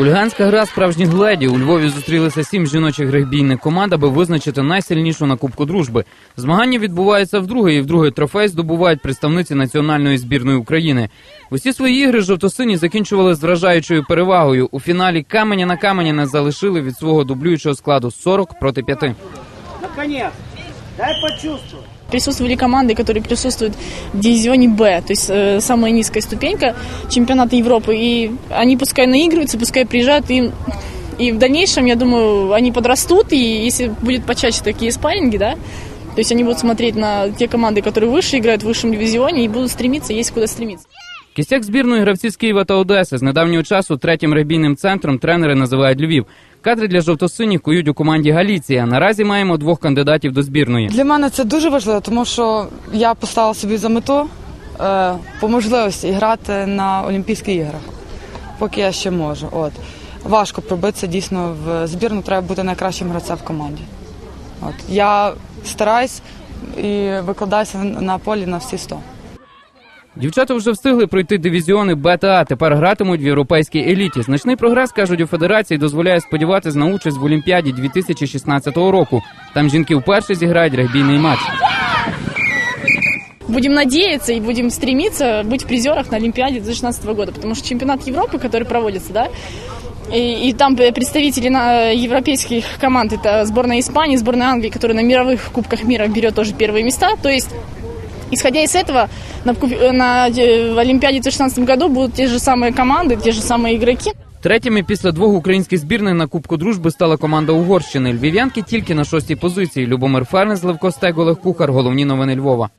Хуліганська гра справжніх гледі. У Львові зустрілися сім жіночих регбійних команд, аби визначити найсильнішу на Кубку дружби. Змагання відбуваються вдруге, і вдруге трофей здобувають представниці національної збірної України. Усі свої ігри жовто-сині закінчували з вражаючою перевагою. У фіналі каменя на камені не залишили від свого дублюючого складу 40 проти 5. Наконец. Дай почувствовать Присутствовали команды, которые присутствуют в дивизионе Б, то есть э, самая низкая ступенька чемпионата Европы. И они пускай наигрываются, пускай приезжают им. И в дальнейшем, я думаю, они подрастут, и если будет почаще такие спарринги, да, то есть они будут смотреть на те команды, которые выше играют в высшем дивизионе, и будут стремиться, есть куда стремиться. Кістяк збірної гравців з Києва та Одеси з недавнього часу третім регбійним центром тренери називають Львів. Кадри для жовто-синіх кують у команді Галіція. Наразі маємо двох кандидатів до збірної. Для мене це дуже важливо, тому що я поставила собі за мету е, по можливості грати на Олімпійських іграх, поки я ще можу. От. Важко пробитися дійсно в збірну, треба бути найкращим гравцем в команді. От. Я стараюсь і викладаюся на полі на всі 100. Дівчата вже встигли пройти дивізіони Б та А. Тепер гратимуть в європейській еліті. Значний прогрес кажуть у федерації дозволяє сподіватися на участь в Олімпіаді 2016 року. Там жінки вперше зіграють регбійний матч. Будем надеяться и будем стремиться быть в призерах на Олимпиаде 2016 года, потому что чемпионат Европы, который проводится, да, и, и там представители на европейских команд, это сборная Испании, сборная Англии, которая на мировых кубках мира берет тоже первые места, то есть Исходя из этого, на, куб- на э, в Олимпиаде в 2016 году будут те же самые команды, те же самые игроки. Третіми після двох українських збірних на Кубку дружби стала команда Угорщини. Львів'янки тільки на шостій позиції. Любомир Фернес, Левко Стег, Олег Кухар. Головні новини Львова.